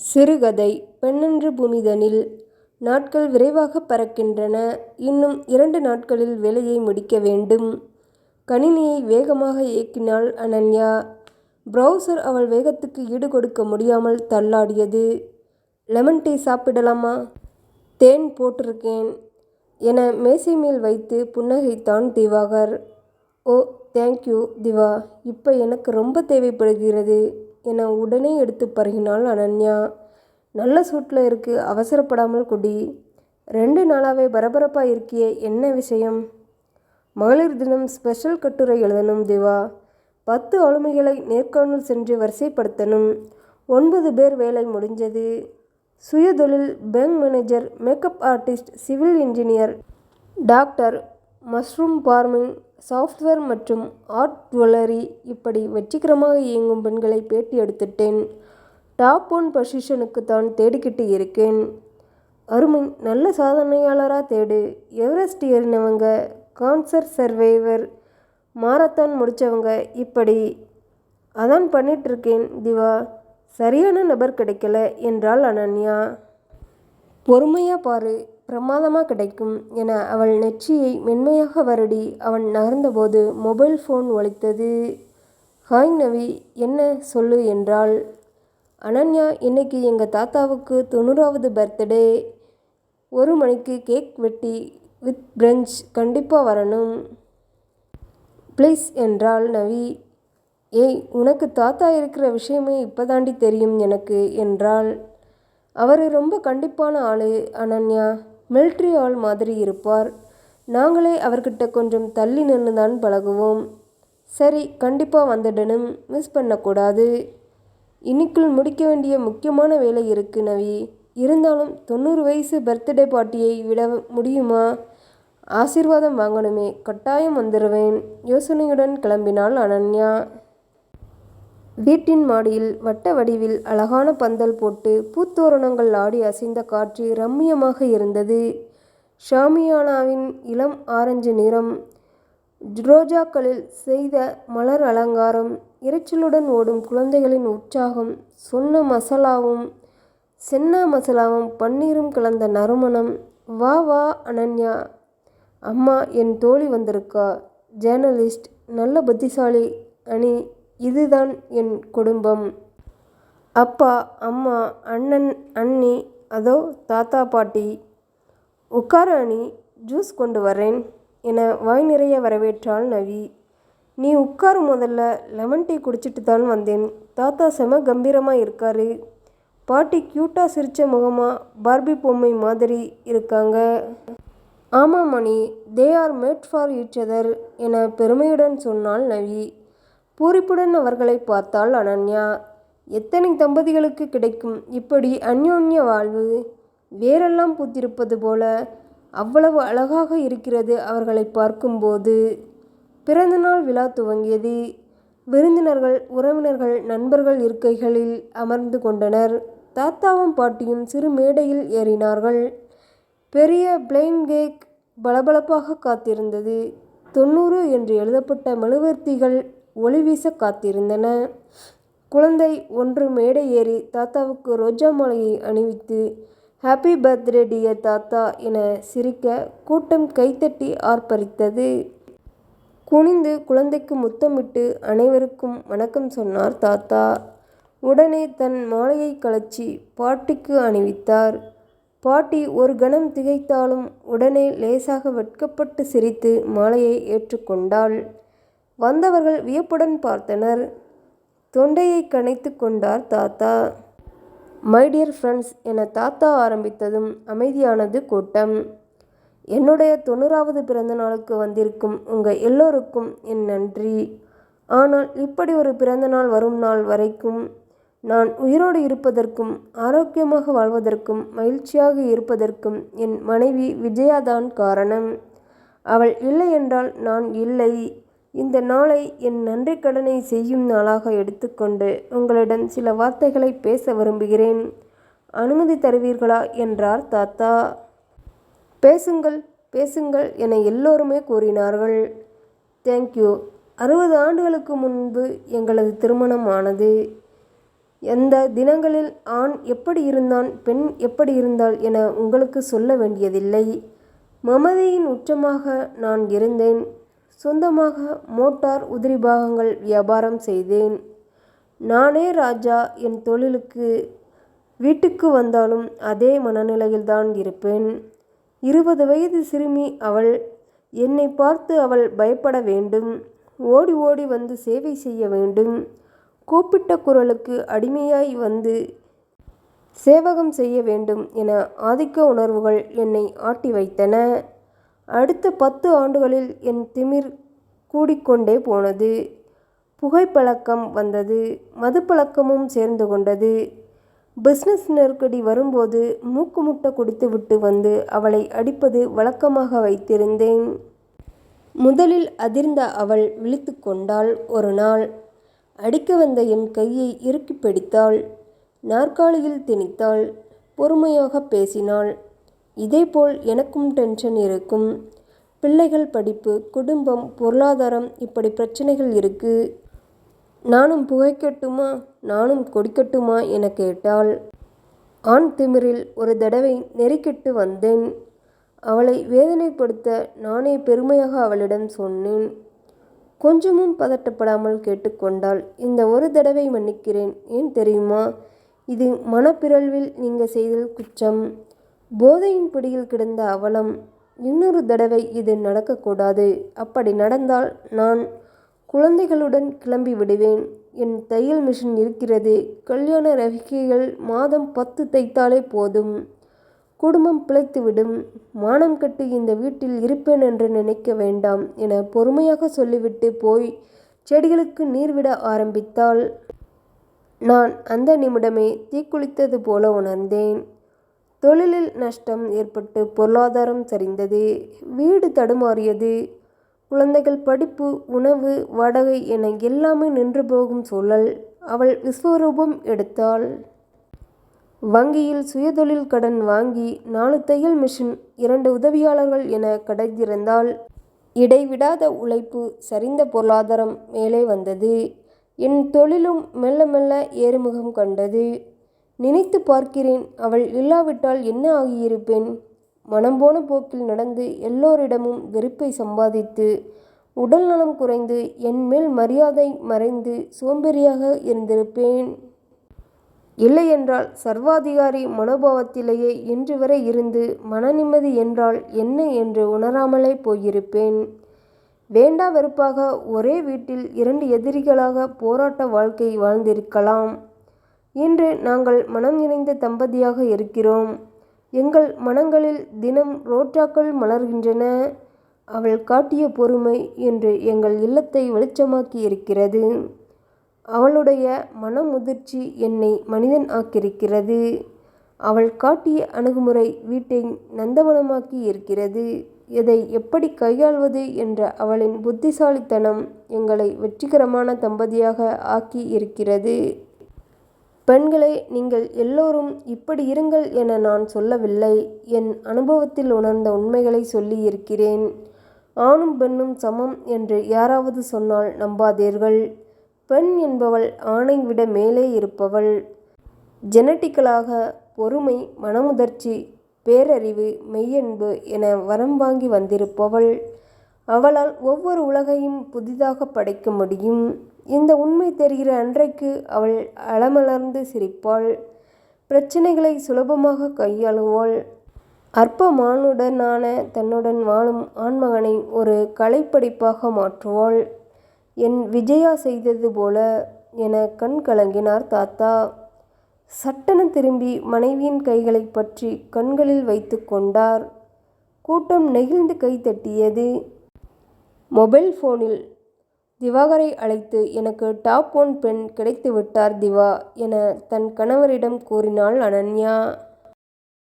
சிறுகதை பெண்ணென்று பூமிதனில் நாட்கள் விரைவாக பறக்கின்றன. இன்னும் இரண்டு நாட்களில் வேலையை முடிக்க வேண்டும். கணினியை வேகமாக இயக்கினாள் அனன்யா. ப்ரௌசர் அவள் வேகத்துக்கு ஈடுகொடுக்க முடியாமல் தள்ளாடியது. லெமன் டீ சாப்பிடலாமா? தேன் போட்டிருக்கேன் என மேசை மேல் வைத்து புன்னகைத்தான் திவாகர். ஓ தேங்க்யூ திவா இப்போ எனக்கு ரொம்ப தேவைப்படுகிறது என உடனே எடுத்து பருகினாள் அனன்யா. நல்ல சூட்டில் இருக்கு அவசரப்படாமல் குடி. ரெண்டு நாளாவே பரபரப்பாக இருக்கியே என்ன விஷயம்? மகளிர் தினம் ஸ்பெஷல் கட்டுரை எழுதணும் திவா. பத்து ஆளுமைகளை நேர்காணல் சென்று வரிசைப்படுத்தணும். ஒன்பது பேர் வேலை முடிஞ்சது. சுயதொழில் bank manager makeup artist civil engineer doctor mushroom farming software மற்றும் ஆர்ட் ஜுவல்லரி இப்படி வெற்றிகரமாக இயங்கும் பெண்களை பேட்டி எடுத்துட்டேன். டாப் ஒன் பொசிஷனுக்கு தான் தேடிக்கிட்டு இருக்கேன். அருமை நல்ல சாதனையாளராக தேடு. எவரெஸ்ட் ஏறினவங்க கான்சர் சர்வைவர் மாரத்தான் முடித்தவங்க இப்படி. அதான் பண்ணிகிட்ருக்கேன் திவா. சரியான நபர் கிடைக்கல என்றாள் அனன்யா. பொறுமையாக பாரு பிரமாதமாக கிடைக்கும் என அவள் நெற்றியை மென்மையாக வருடி அவன் நகர்ந்தபோது மொபைல் ஃபோன் ஒழித்தது ஹாய் நவி என்ன சொல்லு என்றாள். அனன்யா இன்னைக்கு எங்கள் தாத்தாவுக்கு தொண்ணூறாவது பர்த்டே. ஒரு மணிக்கு கேக் வெட்டி வித் பிரஞ்ச் கண்டிப்பாக வரணும். ப்ளீஸ் என்றாள் நவி. ஏய் உனக்கு தாத்தா இருக்கிற விஷயமே இப்போதாண்டி தெரியும் எனக்கு என்றாள். அவர் ரொம்ப கண்டிப்பான ஆளு அனன்யா. மிலிட்டரி ஆள் மாதிரி இருப்பார். நாங்களே அவர்கிட்ட கொஞ்சம் தள்ளி நின்று தான் பழகுவோம். சரி கண்டிப்பாக வந்துடணும் மிஸ் பண்ணக்கூடாது. இன்னைக்குள் முடிக்க வேண்டிய முக்கியமான வேலை இருக்கு நவி. இருந்தாலும் தொண்ணூறு வயசு பர்த்டே பார்ட்டியை விட முடியுமா? ஆசீர்வாதம் வாங்கணுமே கட்டாயம் வந்துடுவேன் யோசனையுடன் கிளம்பினாள் அனன்யா. வீட்டின் மாடியில் வட்ட வடிவில் அழகான பந்தல் போட்டு பூத்தோரணங்கள் ஆடி அசைந்த காட்சி ரம்மியமாக இருந்தது. ஷாமியானாவின் இளம் ஆரஞ்சு நிறம். ரோஜாக்களில் செய்த மலர் அலங்காரம். இரைச்சலுடன் ஓடும் குழந்தைகளின் உற்சாகம். சொன்ன மசாலாவும் சென்னா மசாலாவும் பன்னீரும் கலந்த நறுமணம். வா வா அனன்யா அம்மா என் தோழி வந்திருக்கா. ஜேர்னலிஸ்ட் நல்ல புத்திசாலி அணி இதுதான் என் குடும்பம். அப்பா அம்மா அண்ணன் அண்ணி அதோ தாத்தா பாட்டி. உட்கார அணி ஜூஸ் கொண்டு வரேன் என வாய் நிறைய வரவேற்றாள் நவி. நீ உட்காரு முதல்ல லெமன் டீ குடிச்சிட்டு தான் வந்தேன். தாத்தா செம கம்பீரமாக இருக்காரு. பாட்டி க்யூட்டாக சிரித்த முகமாக பார்பி பொம்மை மாதிரி இருக்காங்க. ஆமாம் Mani they are made for each other என பெருமையுடன் சொன்னாள் நவி. பூரிப்புடன் அவர்களை பார்த்தாள் அனன்யா. எத்தனை தம்பதிகளுக்கு கிடைக்கும் இப்படி அந்யோன்ய வாழ்வு? வேரெல்லாம் பூத்திருப்பது போல அவ்வளவு அழகாக இருக்கிறது அவர்களை பார்க்கும்போது. பிறந்தநாள் விழா துவங்கியது. விருந்தினர்கள் உறவினர்கள் நண்பர்கள் இருக்கைகளில் அமர்ந்து கொண்டனர். தாத்தாவும் பாட்டியும் சிறு மேடையில் ஏறினார்கள். பெரிய பிளைன் கேக் பளபளப்பாக காத்திருந்தது. தொண்ணூறு என்று எழுதப்பட்ட மெழுவர்த்திகள் ஒளி வீசக் காத்திருந்தன. குழந்தை ஒன்று மேடை ஏறி தாத்தாவுக்கு ரோஜா மாலையை அணிவித்து ஹாப்பி பர்த்டே டியர் தாத்தா என சிரிக்க கூட்டம் கைதட்டி ஆர்ப்பரித்தது. குனிந்து குழந்தைக்கு முத்தமிட்டு அனைவருக்கும் வணக்கம் சொன்னார் தாத்தா. உடனே தன் மாலையை கலச்சி பாட்டிக்கு அணிவித்தார். பாட்டி ஒரு கணம் திகைத்தாலும் உடனே லேசாக வெட்கப்பட்டு சிரித்து மாலையை ஏற்றுக்கொண்டாள் வந்தவர்கள் வியப்புடன் பார்த்தனர். தொண்டையை கனைத்துக் கொண்டார் தாத்தா. மை டியர் ஃப்ரெண்ட்ஸ் என தாத்தா ஆரம்பித்ததும் அமைதியானது கூட்டம். என்னுடைய தொண்ணூறாவது பிறந்த நாளுக்கு வந்திருக்கும் உங்கள் எல்லோருக்கும் என் நன்றி. ஆனால் இப்படி ஒரு பிறந்த நாள் வரும் நாள் வரைக்கும் நான் உயிரோடு இருப்பதற்கும் ஆரோக்கியமாக வாழ்வதற்கும் மகிழ்ச்சியாக இருப்பதற்கும் என் மனைவி விஜயாதான் காரணம். அவள் இல்லை என்றால் நான் இல்லை. இந்த நாளை என் நன்றிக்கடனை செய்யும் நாளாக எடுத்துக்கொண்டு உங்களிடம் சில வார்த்தைகளை பேச விரும்புகிறேன். அனுமதி தருவீர்களா என்றார் தாத்தா. பேசுங்கள் பேசுங்கள் என எல்லோருமே கூறினார்கள். தேங்க்யூ. அறுபது ஆண்டுகளுக்கு முன்பு எங்களது திருமணம் ஆனது. எந்த தினங்களில் ஆண் எப்படி இருந்தான் பெண் எப்படி இருந்தாள் என உங்களுக்கு சொல்ல வேண்டியதில்லை மமதையின் உச்சமாக நான் இருந்தேன் சொந்தமாக மோட்டார் உதிரி பாகங்கள் வியாபாரம் செய்தேன். நானே ராஜா என் தொழிலுக்கு வீட்டுக்கு வந்தாலும் அதே மனநிலையில்தான் இருப்பேன். இருபது வயது சிறுமி அவள். என்னை பார்த்து அவள் பயப்பட வேண்டும். ஓடி ஓடி வந்து சேவை செய்ய வேண்டும். கூப்பிட்ட குரலுக்கு அடிமையாய் வந்து சேவகம் செய்ய வேண்டும் என ஆதிக்க உணர்வுகள் என்னை ஆட்டி வைத்தன. அடுத்த பத்து ஆண்டுகளில் என் திமிர் கூடிக்கொண்டே போனது. புகைப்பழக்கம் வந்தது. மதுப்பழக்கமும் சேர்ந்து கொண்டது. பிஸ்னஸ் நெருக்கடி வரும்போது மூக்கு முட்டை குடித்துவிட்டு வந்து அவளை அடிப்பது வழக்கமாக வைத்திருந்தேன். முதலில் அதிர்ந்த அவள் விழித்து கொண்டாள். ஒரு நாள் அடிக்க வந்த என் கையை இறுக்கி பிடித்தாள். நாற்காலியில் திணித்தாள். பொறுமையாக பேசினாள். இதேபோல் எனக்கும் டென்ஷன் இருக்கும். பிள்ளைகள் படிப்பு குடும்பம் பொருளாதாரம் இப்படி பிரச்சனைகள் இருக்குது நானும் புகைக்கட்டுமா? நானும் கொடிக்கட்டுமா? என கேட்டாள். ஆண் திமிரில் ஒரு தடவை நெருக்கிட்டு வந்தேன். அவளை வேதனைப்படுத்த நானே பெருமையாக அவளிடம் சொன்னேன். கொஞ்சமும் பதட்டப்படாமல் கேட்டுக்கொண்டாள். இந்த ஒரு தடவை மன்னிக்கிறேன். ஏன் தெரியுமா? இது மனப்பிறழ்வில் நீங்கள் செய்த குற்றம். போதையின் பிடியில் கிடந்த அவலம் இன்னொரு தடவை இது நடக்கக்கூடாது. அப்படி நடந்தால் நான் குழந்தைகளுடன் கிளம்பி விடுவேன். என் தையல் மிஷின் இருக்கிறது. கல்யாண ரவிக்கைகள் மாதம் பத்து தைத்தாலே போதும். குடும்பம் பிழைத்துவிடும் மானம் கட்டு இந்த வீட்டில் இருப்பேன் என்று நினைக்க வேண்டாம் என பொறுமையாக சொல்லிவிட்டு போய் செடிகளுக்கு நீர் விட நான் அந்த நிமிடமே தீக்குளித்தது போல உணர்ந்தேன். தொழிலில் நஷ்டம் ஏற்பட்டு பொருளாதாரம் சரிந்தது வீடு தடுமாறியது. குழந்தைகள் படிப்பு உணவு வாடகை என எல்லாமே நின்று போகும் சூழல் அவள் விஸ்வரூபம் எடுத்தாள். வங்கியில் சுயதொழில் கடன் வாங்கி நாலு தையல் மிஷின் இரண்டு உதவியாளர்கள் என கடைந்திருந்தால் இடைவிடாத உழைப்பு சரிந்த பொருளாதாரம் மேலே வந்தது. என் தொழிலும் மெல்ல மெல்ல ஏறுமுகம் கண்டது. நினைத்து பார்க்கிறேன் அவள் இல்லாவிட்டால் என்ன ஆகியிருப்பேன்? மனம் போன போக்கில் நடந்து எல்லோரிடமும் வெறுப்பை சம்பாதித்து உடல் நலம் குறைந்து என் மேல் மரியாதை மறைந்து சோம்பேறியாக இருந்திருப்பேன். இல்லையென்றால் சர்வாதிகாரி மனோபாவத்திலேயே இன்று வரை இருந்து மனநிம்மதி என்றால் என்ன என்று உணராமலே போயிருப்பேன். வேண்டா வெறுப்பாக ஒரே வீட்டில் இரண்டு எதிரிகளாக போராட்ட வாழ்க்கை வாழ்ந்திருக்கலாம். இன்று நாங்கள் மனம் இணைந்த தம்பதியாக இருக்கிறோம். எங்கள் மனங்களில் தினம் ரோஜாக்கள் மலர்கின்றன. அவள் காட்டிய பொறுமை என்று எங்கள் இல்லத்தை வெளிச்சமாக்கி இருக்கிறது அவளுடைய மனமுதிர்ச்சி என்னை மனிதன் ஆக்கியிருக்கிறது. அவள் காட்டிய அணுகுமுறை வீட்டை நந்தவனமாக்கி இருக்கிறது எதை எப்படி கையாள்வது என்ற அவளின் புத்திசாலித்தனம் எங்களை வெற்றிகரமான தம்பதியாக ஆக்கி இருக்கிறது பெண்களே நீங்கள் எல்லோரும் இப்படி இருங்கள் என நான் சொல்லவில்லை. என் அனுபவத்தில் உணர்ந்த உண்மைகளை சொல்லி இருக்கிறேன் ஆணும் பெண்ணும் சமம் என்று யாராவது சொன்னால் நம்பாதீர்கள். பெண் என்பவள் ஆணை விட மேலே இருப்பவள். ஜெனட்டிக்கலாக பொறுமை மனமுதர்ச்சி பேரறிவு மெய்யன்பு என வரம் வாங்கி வந்திருப்பவள். அவளால் ஒவ்வொரு உலகையும் புதிதாக படைக்க முடியும். இந்த உண்மை தெரிகிற அன்றைக்கு அவள் அலமலர்ந்து சிரிப்பாள். பிரச்சனைகளை சுலபமாக கையாளுவாள். அற்பமானுடனான தன்னுடன் வாழும் ஆண்மகனை ஒரு கலைப்படிப்பாக மாற்றுவாள். என் விஜயா செய்தது போல என கண் கலங்கினார் தாத்தா. சட்டென திரும்பி மனைவியின் கைகளை பற்றி கண்களில் வைத்து கொண்டார். கூட்டம் நெகிழ்ந்து கை தட்டியது. மொபைல் ஃபோனில் திவாகரை அழைத்து எனக்கு டாப் ஒன் பெண் கிடைத்துவிட்டார் திவா என தன் கணவரிடம் கூறினாள் அனன்யா.